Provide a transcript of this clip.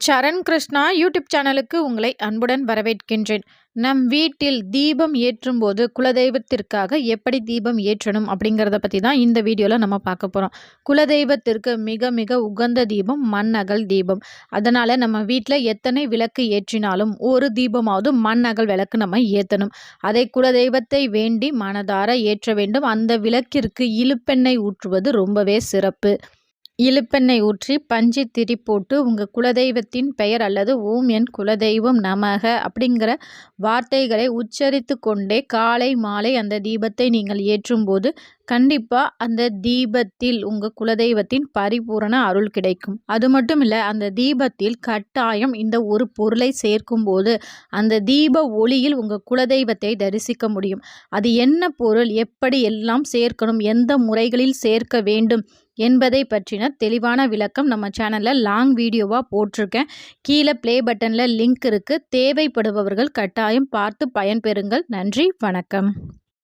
சரண் Krishna YouTube சேனலுக்கு உங்களை அன்புடன் வரவேற்கின்றேன். நம் வீட்டில் தீபம் ஏற்றும் போது குலதெய்வத்திற்காக எப்படி தீபம் ஏற்றணும் அப்படிங்கிறத பற்றி தான் இந்த வீடியோவில் நம்ம பார்க்க போகிறோம் குலதெய்வத்திற்கு மிக மிக உகந்த தீபம் மண்ணகல் தீபம். அதனால் நம்ம வீட்டில் எத்தனை விளக்கு ஏற்றினாலும் ஒரு தீபமாவது மண்ணகல் விளக்கு நம்ம ஏற்றணும் அதை குலதெய்வத்தை வேண்டி மனதார ஏற்ற வேண்டும். அந்த விளக்கிற்கு இழுப்பெண்ணெய் ஊற்றுவது ரொம்பவே சிறப்பு. இழுப்பெண்ணெய் ஊற்றி பஞ்சு திரி போட்டு உங்கள் குலதெய்வத்தின் பெயர் அல்லது ஓம் என் குலதெய்வம் நமக அப்படிங்கிற வார்த்தைகளை உச்சரித்து கொண்டே காலை மாலை அந்த தீபத்தை நீங்கள் ஏற்றும்போது கண்டிப்பாக அந்த தீபத்தில் உங்கள் குலதெய்வத்தின் பரிபூரண அருள் கிடைக்கும். அது மட்டும் இல்லை அந்த தீபத்தில் கட்டாயம் இந்த ஒரு பொருளை சேர்க்கும்போது அந்த தீப ஒளியில் உங்கள் குலதெய்வத்தை தரிசிக்க முடியும். அது என்ன பொருள் எப்படி எல்லாம் சேர்க்கணும் எந்த முறைகளில் சேர்க்க வேண்டும் என்பதை பற்றின தெளிவான விளக்கம் நம்ம சேனலில் லாங் வீடியோவாக போட்டிருக்கேன். கீழே ப்ளே பட்டனில் லிங்க் இருக்குது தேவைப்படுபவர்கள் கட்டாயம் பார்த்து பயன்பெறுங்கள். நன்றி. வணக்கம்.